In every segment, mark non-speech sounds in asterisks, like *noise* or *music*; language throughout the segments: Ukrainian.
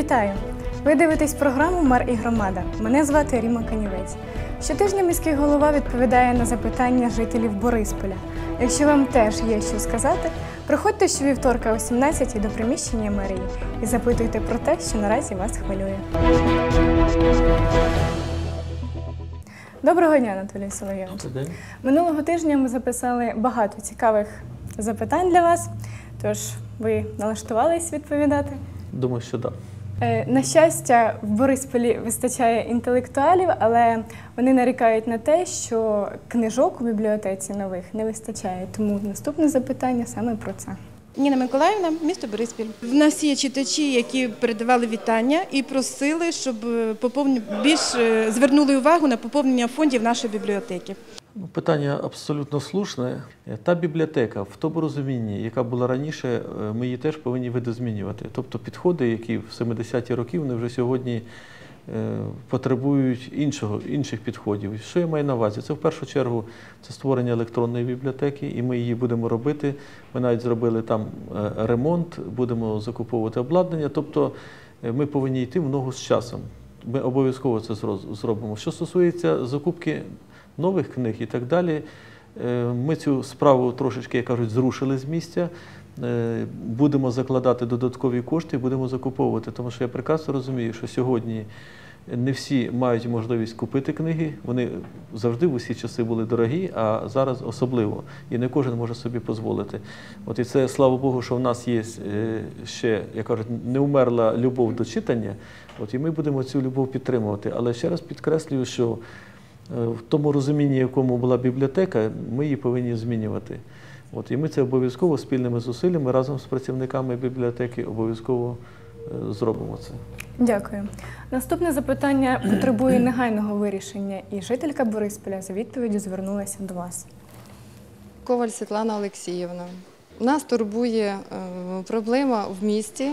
Вітаю! Ви дивитесь програму Мер і громада. Мене звати Ріма Канівець. Щотижня міський голова відповідає на запитання жителів Борисполя. Якщо вам теж є що сказати, приходьте щовівторка о 17 до приміщення мерії і запитуйте про те, що наразі вас хвилює. Доброго дня, Анатолій Соловйович. Минулого тижня ми записали багато цікавих запитань для вас. Тож ви налаштувались відповідати. Думаю, що так. Е, На щастя, в Борисполі вистачає інтелектуалів, але вони нарікають на те, що книжок у бібліотеці нових не вистачає. Тому наступне запитання саме про це. Ніна Миколаївна, місто Бориспіль. В нас є читачі, які передавали вітання і просили, щоб е, поповні більш е, звернули увагу на поповнення фондів нашої бібліотеки. Ну, Питання абсолютно слушне. Е, Та бібліотека в тому розумінні, яка була раніше, е, ми її теж повинні видозмінювати. Тобто підходи, які в 70-ті роки, вони вже сьогодні е, потребують іншого, інших підходів. Що я маю на увазі? Це в першу чергу це створення електронної бібліотеки, і ми її будемо робити. Ми навіть зробили там ремонт, будемо закуповувати обладнання. Тобто ми повинні йти в ногу з часом. Ми обов'язково це зро- зробимо. Що стосується закупки нових книг і так далі, е, ми цю справу трошечки, як кажуть, зрушили з місця. Е, Будемо закладати додаткові кошти будемо закуповувати, тому що я прекрасно розумію, що сьогодні не всі мають можливість купити книги. Вони завжди в усі часи були дорогі, а зараз особливо. І не кожен може собі дозволити. От і це слава Богу, що в нас є е, ще, як кажуть, не умерла любов до читання. От і ми будемо цю любов підтримувати. Але ще раз підкреслюю, що в тому розумінні, якому була бібліотека, ми її повинні змінювати. От, і ми це обов'язково спільними зусиллями разом з працівниками бібліотеки обов'язково е, зробимо це. Дякую. Наступне запитання потребує негайного вирішення, і жителька Борисполя за відповіддю звернулася до вас. Коваль Світлана Олексіївна. Нас турбує е, проблема в місті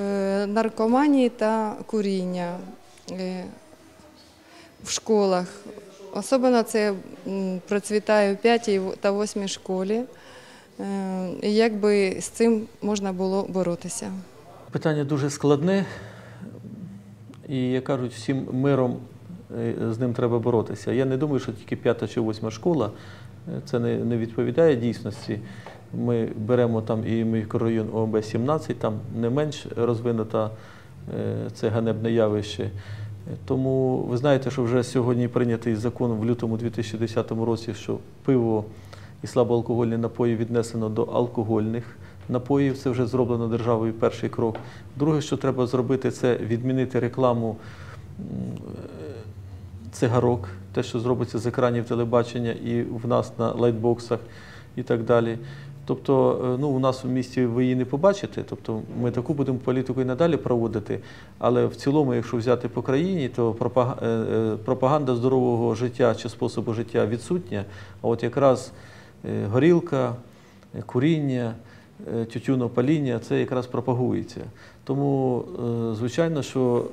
е, наркоманії та куріння е, в школах. Особливо це процвітає в 5 та 8 школі. Е, як би з цим можна було боротися? Питання дуже складне, і, як кажуть, всім миром е, з ним треба боротися. Я не думаю, що тільки п'ята чи восьма школа е, це не, відповідає дійсності. Ми беремо там і мікрорайон ОМБ-17, там не менш розвинута це ганебне явище. Тому ви знаєте, що вже сьогодні прийнятий закон в лютому 2010 році, що пиво і слабоалкогольні напої віднесено до алкогольних напоїв. Це вже зроблено державою перший крок. Друге, що треба зробити, це відмінити рекламу е, цигарок, те, що зробиться з екранів телебачення і в нас на лайтбоксах і так далі. Тобто, е, ну, у нас в місті ви її не побачите, тобто ми таку будемо політику і надалі проводити. Але в цілому, якщо взяти по країні, то е, е, пропаганда здорового життя чи способу життя відсутня. А от якраз горілка, куріння, тютюнопаління це якраз пропагується. Тому, звичайно, що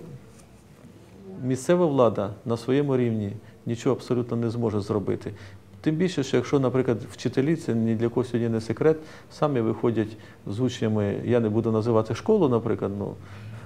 місцева влада на своєму рівні нічого абсолютно не зможе зробити. Тим більше, що якщо, наприклад, вчителі, це ні для кого сьогодні не секрет, самі виходять з учнями, я не буду називати школу, наприклад, ну,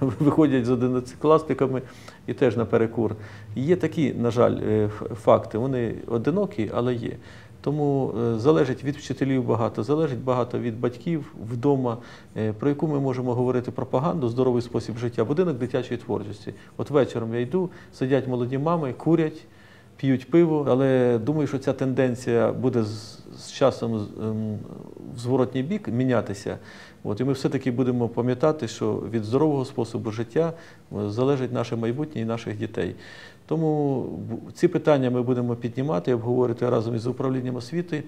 *laughs* виходять з одинадцятикласниками і теж на перекур. Є такі, на жаль, е, факти. Вони одинокі, але є. Тому е, залежить від вчителів багато, залежить багато від батьків вдома, е, про яку ми можемо говорити пропаганду, здоровий спосіб життя, будинок дитячої творчості. От вечором я йду, сидять молоді мами, курять, п'ють пиво, але думаю, що ця тенденція буде з, з часом ем, в зворотній бік мінятися. От, і ми все-таки будемо пам'ятати, що від здорового способу життя е, залежить наше майбутнє і наших дітей. Тому ці питання ми будемо піднімати обговорити разом із управлінням освіти.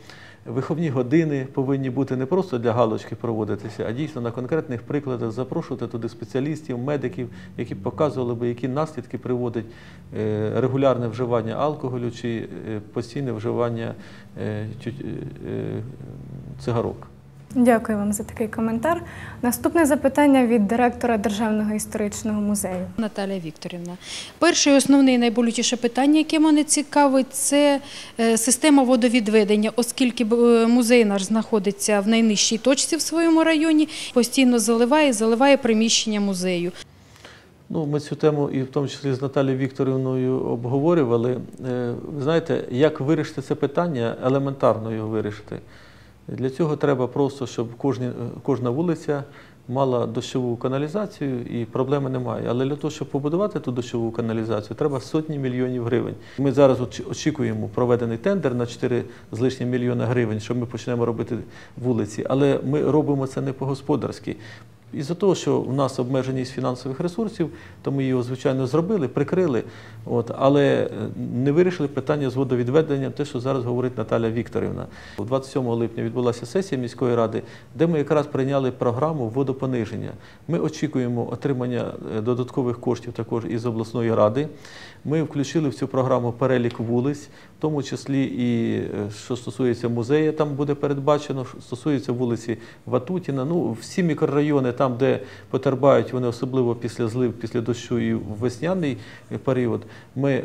Виховні години повинні бути не просто для галочки проводитися, а дійсно на конкретних прикладах запрошувати туди спеціалістів, медиків, які показували би, які наслідки приводить е, регулярне вживання алкоголю чи е, постійне вживання е, цигарок. Дякую вам за такий коментар. Наступне запитання від директора Державного історичного музею. Наталія Вікторівна. Перше і основне і найболючіше питання, яке мене цікавить, це е, система водовідведення, оскільки е, музей наш знаходиться в найнижчій точці в своєму районі, постійно заливає, заливає приміщення музею. Ну, ми цю тему і в тому числі з Наталією Вікторівною обговорювали. Е, Ви знаєте, як вирішити це питання, елементарно його вирішити. Для цього треба просто, щоб кожні, кожна вулиця мала дощову каналізацію і проблеми немає. Але для того, щоб побудувати ту дощову каналізацію, треба сотні мільйонів гривень. Ми зараз очікуємо проведений тендер на 4 з лишнім мільйона гривень, що ми почнемо робити вулиці. Але ми робимо це не по-господарськи. Із-за того, що у нас обмеженість фінансових ресурсів, то ми його, звичайно, зробили, прикрили, от, але е, не вирішили питання з водовідведенням, те, що зараз говорить Наталя Вікторівна. 27 липня відбулася сесія міської ради, де ми якраз прийняли програму водопониження. Ми очікуємо отримання е, додаткових коштів також із обласної ради. Ми включили в цю програму перелік вулиць, тому числі і е, що стосується музею, там буде передбачено, що стосується вулиці Ватутіна. Ну, всі мікрорайони, там, де потерпають вони, особливо після злив, після дощу і весняний е, період, ми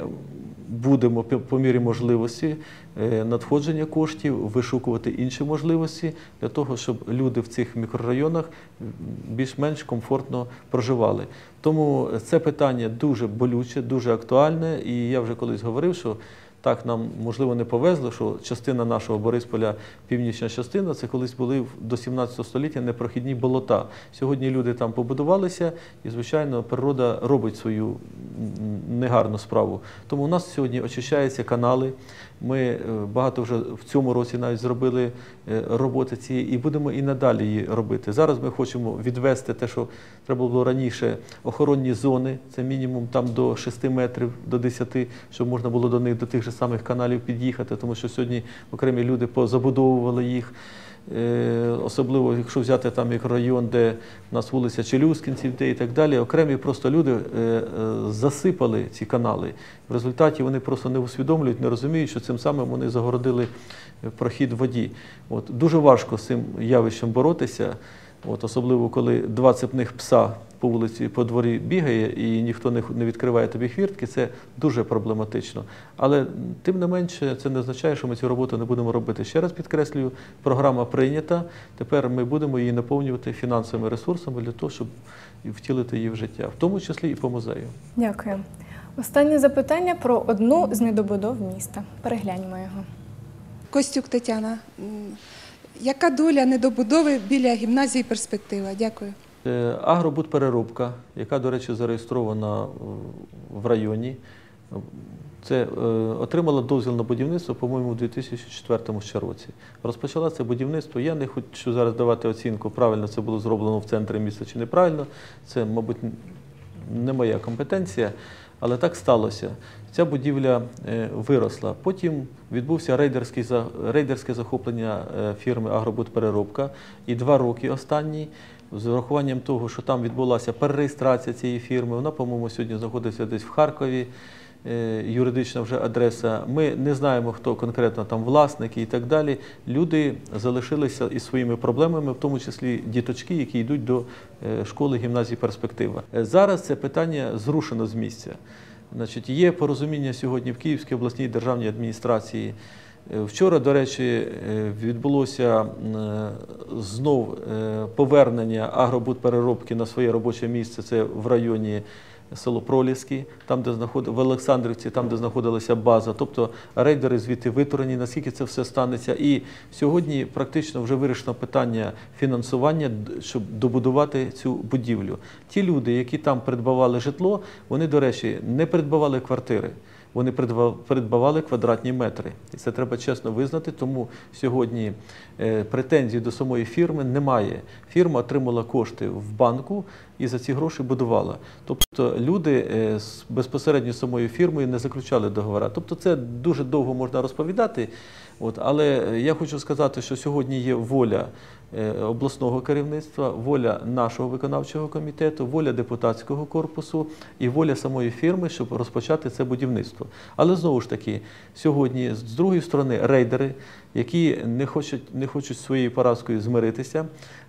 будемо по- по мірі можливості е, надходження коштів, вишукувати інші можливості для того, щоб люди в цих мікрорайонах більш-менш комфортно проживали. Тому це питання дуже болюче, дуже актуальне, і я вже колись говорив, що так нам можливо не повезло, що частина нашого Борисполя, північна частина, це колись були до 17 століття непрохідні болота. Сьогодні люди там побудувалися, і звичайно, природа робить свою негарну справу. Тому у нас сьогодні очищаються канали. Ми е, багато вже в цьому році навіть зробили е, роботи цієї і будемо і надалі її робити. Зараз ми хочемо відвести те, що треба було раніше, охоронні зони, це мінімум там до 6 метрів, до 10, щоб можна було до них, до тих же самих каналів під'їхати, тому що сьогодні окремі люди позабудовували їх. Е, Особливо, якщо взяти там мікрорайон, де у нас вулиця Челюскінців, де і так далі, окремі просто люди е, е, засипали ці канали. В результаті вони просто не усвідомлюють, не розуміють, що цим самим вони загородили прохід воді. От, дуже важко з цим явищем боротися. От, особливо коли два цепних пса по вулиці, по дворі бігає і ніхто не, не відкриває тобі хвіртки, це дуже проблематично. Але тим не менше, це не означає, що ми цю роботу не будемо робити. Ще раз підкреслюю, програма прийнята. Тепер ми будемо її наповнювати фінансовими ресурсами для того, щоб втілити її в життя, в тому числі і по музею. Дякую. Останнє запитання про одну з недобудов міста. Перегляньмо його. Костюк Тетяна. Яка доля недобудови біля гімназії перспектива? Дякую. Е, Агробудпереробка, яка, до речі, зареєстрована е, в районі, це е, отримала дозвіл на будівництво, по-моєму, у 2004 ще році. Розпочала це будівництво. Я не хочу зараз давати оцінку, правильно це було зроблено в центрі міста чи неправильно. Це, мабуть, не моя компетенція, але так сталося. Ця будівля виросла. Потім відбувся рейдерське захоплення фірми Агробудпереробка. І два роки останні, з урахуванням того, що там відбулася перереєстрація цієї фірми, вона, по-моєму, сьогодні знаходиться десь в Харкові. е, Юридична вже адреса. Ми не знаємо, хто конкретно там власники і так далі. Люди залишилися із своїми проблемами, в тому числі діточки, які йдуть до е, школи гімназії перспектива. Е, Зараз це питання зрушено з місця. Значить, є порозуміння сьогодні в Київській обласній державній адміністрації. Е, Вчора, до речі, е, відбулося е, знов повернення агробудпереробки на своє робоче місце. Це в районі село Проліски, там, де знаход... в Олександрівці, там, де знаходилася база. Тобто рейдери звідти витурені, наскільки це все станеться. І сьогодні практично вже вирішено питання фінансування, щоб добудувати цю будівлю. Ті люди, які там придбавали житло, вони, до речі, не придбавали квартири. Вони придба- придбавали квадратні метри. І це треба чесно визнати. Тому сьогодні е, претензій до самої фірми немає. Фірма отримала кошти в банку і за ці гроші будувала. Тобто люди е, безпосередньо з самою фірмою не заключали договора. Тобто це дуже довго можна розповідати. От, але я хочу сказати, що сьогодні є воля е, обласного керівництва, воля нашого виконавчого комітету, воля депутатського корпусу і воля самої фірми, щоб розпочати це будівництво. Але знову ж таки, сьогодні з другої сторони рейдери, які не хочуть, не хочуть своєю поразкою змиритися,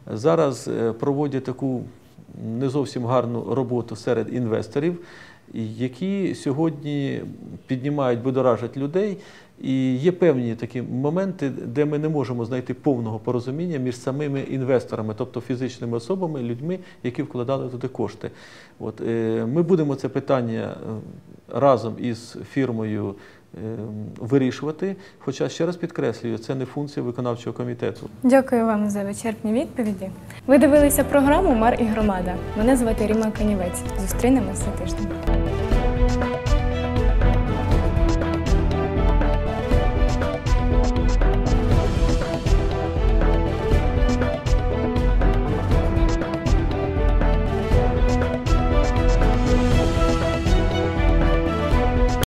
зараз е, проводять таку не зовсім гарну роботу серед інвесторів. які сьогодні піднімають, будоражать людей. І є певні такі моменти, де ми не можемо знайти повного порозуміння між самими інвесторами, тобто фізичними особами, людьми, які вкладали туди кошти. От, е, ми будемо це питання е, разом із фірмою е, вирішувати. Хоча ще раз підкреслюю, це не функція виконавчого комітету. Дякую вам за вичерпні відповіді. Ви дивилися програму Мар і громада. Мене звати Ріма Канівець. Зустрінемося тиждень.